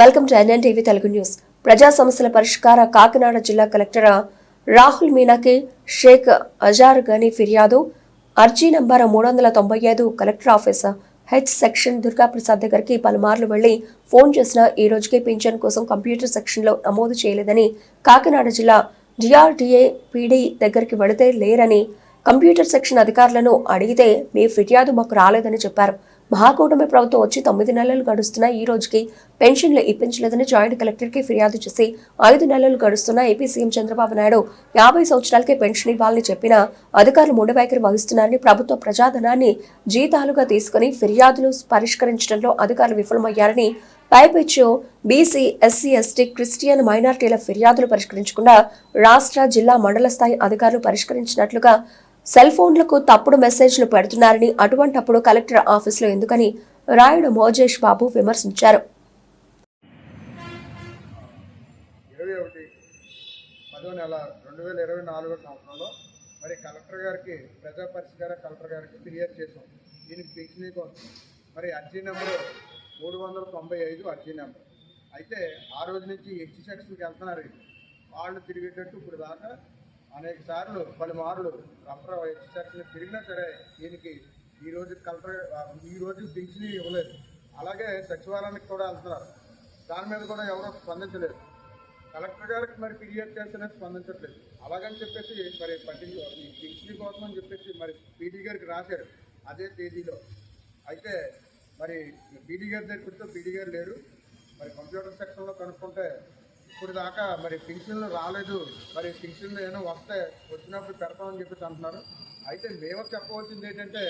Welcome to NN TV Telugu news. ప్రజా సమస్యల పరిష్కార కాకినాడ జిల్లా కలెక్టర్ రాహుల్ మీనాకి షేక్ అజార్ గని ఫిర్యాదు. అర్జీ నంబర్ మూడు వందల తొంభై ఐదు collector office H section Durgaprasad దగ్గరికి పలుమార్లు వెళ్ళి ఫోన్ చేసినా ఈ రోజుకి పింఛన్ కోసం కంప్యూటర్ సెక్షన్లో నమోదు చేయలేదని కాకినాడ జిల్లా డిఆర్డీఏ పీడీ దగ్గరికి వెళితే లేరని కంప్యూటర్ సెక్షన్ అధికారులను అడిగితే మీ ఫిర్యాదు మాకు రాలేదని చెప్పారు. మహాకూటమి ప్రభుత్వం వచ్చి తొమ్మిది నెలలు గడుస్తున్నా ఈ రోజుకి పెన్షన్లు ఇప్పించలేదని జాయింట్ కలెక్టర్కి ఫిర్యాదు చేసి ఐదు నెలలు గడుస్తున్నా ఏపీ సీఎం చంద్రబాబు నాయుడు యాభై సంవత్సరాలకే పెన్షన్ ఇవ్వాలని చెప్పినా అధికారులు ముండవైఖరి వహిస్తున్నారని ప్రభుత్వ ప్రజాధనాన్ని జీతాలుగా తీసుకుని ఫిర్యాదులు పరిష్కరించడంలో అధికారులు విఫలమయ్యారని పైపెచ్చు బీసీ ఎస్సీ ఎస్టీ క్రిస్టియన్ మైనార్టీల ఫిర్యాదులు పరిష్కరించకుండా రాష్ట్ర జిల్లా మండల స్థాయి అధికారులు పరిష్కరించినట్లుగా సెల్ ఫోన్లకు తప్పుడు మెసేజ్లు పెడుతున్నారని అటువంటప్పుడు కలెక్టర్ ఆఫీసులో ఎందుకని రాయుడు మోజేష్ బాబు విమర్శించారు. ఇరవై ఒకటి నెల రెండు వేల ఇరవై మరి కలెక్టర్ గారికి ప్రజా పరిష్కార కలెక్టర్ గారికి ఫిర్యాదు చేసాం దీనికి పింఛనీ కోసం. మరి అర్జీ నెంబరు మూడు వందల తొంభై ఐదు అర్జీ నెంబర్. అయితే ఆ రోజు నుంచి హెచ్ సెక్షన్కి వెళ్తున్నారు వాళ్ళు తిరిగేటట్టు ఇప్పుడు దాకా అనేక సార్లు పలుమార్లు రఫర్ సెక్షన్ తిరిగినా సరే దీనికి ఈ రోజు కలెక్టర్ ఈ రోజు పింఛనీ ఇవ్వలేదు. అలాగే సచివాలయానికి కూడా వెళ్తున్నారు. దాని మీద కూడా ఎవరూ స్పందించలేదు. కలెక్టర్ గారికి మరి ఫిర్యాదు చేస్తేనే స్పందించట్లేదు. అలాగని చెప్పేసి మరి పట్టించు ఈ పింఛన్ కోసం అని చెప్పేసి మరి పీడీ గారికి రాశారు అదే తేదీలో. అయితే మరి పీడీ గారి దగ్గర పెడితే పీడీ గారు లేరు. మరి కంప్యూటర్ సెక్షన్లో కనుక్కుంటే ఇప్పుడు దాకా మరి పింఛన్లు రాలేదు. మరి పింఛన్లు ఏమైనా వస్తే వచ్చినప్పుడు పెడతామని చెప్పేసి అంటున్నారు. అయితే మేము చెప్పవలసింది ఏంటంటే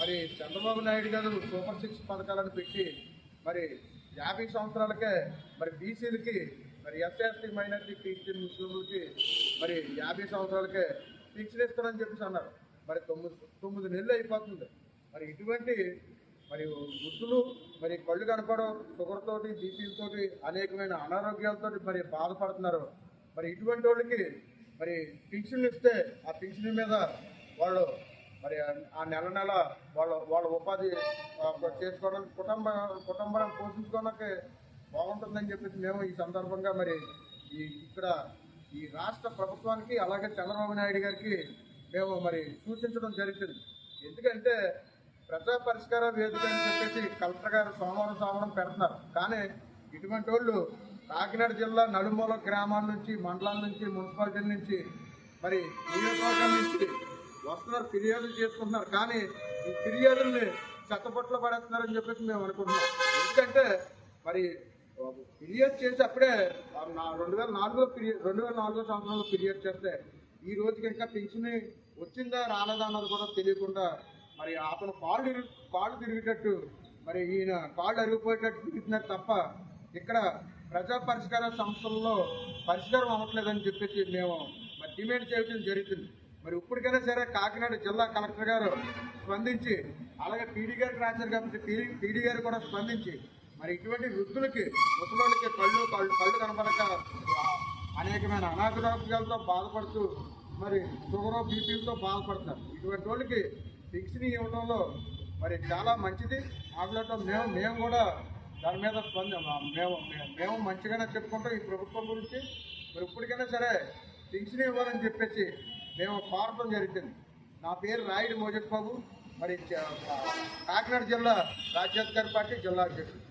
మరి చంద్రబాబు నాయుడు గారు సూపర్ సిక్స్ పథకాలను పెట్టి మరి యాభై సంవత్సరాలకే మరి బీసీలకి మరి ఎస్ఎస్టీ మైనార్టీ క్రిస్టియన్ ముస్లింలకి మరి యాభై సంవత్సరాలకే పింఛన్ ఇస్తారని చెప్పేసి అన్నారు. మరి తొమ్మిది తొమ్మిది నెలలు అయిపోతుంది. మరి ఇటువంటి మరి వృద్ధులు మరి కళ్ళు కనపడం షుగర్తోటి బీపీలతోటి అనేకమైన అనారోగ్యాలతోటి మరి బాధపడుతున్నారు. మరి ఇటువంటి వాళ్ళకి మరి పింఛన్లు ఇస్తే ఆ పింఛన్ మీద వాళ్ళు మరి ఆ నెల నెల వాళ్ళ వాళ్ళ ఉపాధి చేసుకోవడానికి కుటుంబ కుటుంబాన్ని పోషించుకోవడానికి బాగుంటుందని చెప్పేసి మేము ఈ సందర్భంగా మరి ఈ ఇక్కడ ఈ రాష్ట్ర ప్రభుత్వానికి అలాగే చంద్రబాబు నాయుడు గారికి మేము మరి సూచించడం జరుగుతుంది. ఎందుకంటే ప్రజా పరిష్కార వేదిక అని చెప్పేసి కలెక్టర్ గారు సోమవారం సోమవారం పెడుతున్నారు. కానీ ఇటువంటి వాళ్ళు కాకినాడ జిల్లా నడుమూల గ్రామాల నుంచి మండలాల నుంచి మున్సిపాలిటీ నుంచి మరి నియోజకవర్గం నుంచి వస్తున్నారు ఫిర్యాదులు చేసుకుంటున్నారు. కానీ ఈ ఫిర్యాదుల్ని చెత్తపట్ల పడేస్తున్నారని చెప్పేసి మేము అనుకుంటున్నాం. ఎందుకంటే మరి ఫిర్యాదు చేసి అప్పుడే రెండు వేల నాలుగులో ఫిర్యాదు రెండు వేల నాలుగో సంవత్సరంలో ఫిర్యాదు చేస్తే ఈ రోజుకి ఇంకా పెన్షన్ వచ్చిందా రాలేదా అన్నది కూడా తెలియకుండా మరి అతను కాళ్ళు ఇరు- కాళ్ళు తిరిగేటట్టు మరి ఈయన కాళ్ళు అరిగిపోయేటట్టు తిరుగుతున్నారు తప్ప ఇక్కడ ప్రజా పరిష్కార సంస్థల్లో పరిష్కారం అవ్వట్లేదని చెప్పేసి మేము మరి డిమాండ్ చేయడం జరుగుతుంది. మరి ఇప్పటికైనా సరే కాకినాడ జిల్లా కలెక్టర్ గారు స్పందించి అలాగే పీడీ గారికి రాశారు కాబట్టి పీడీ పీడీ గారు కూడా స్పందించి మరి ఇటువంటి వృద్ధులకి ముసలోళ్ళకి కళ్ళు కళ్ళు కళ్ళు కనపడక అనేకమైన అనారోగ్యాలతో బాధపడుతూ మరి షుగర్ బీపీలతో బాధపడతారు. ఇటువంటి వాళ్ళకి ఫిక్స్ని ఇవ్వడంలో మరి చాలా మంచిది. మాట్లాడటం మేము మేము కూడా దాని మీద మేము మేము- మంచిగానే చెప్పుకుంటాం ఈ ప్రభుత్వం గురించి. మరి ఇప్పటికైనా సరే ఫిక్స్ని ఇవ్వాలని చెప్పేసి మేము కోరటం జరుగుతుంది నా పేరు రాయుడు మోజట్ బాబు మరి చ- కాకినాడ జిల్లా రాజ్యాధికారి పార్టీ జిల్లా అధ్యక్షుడు.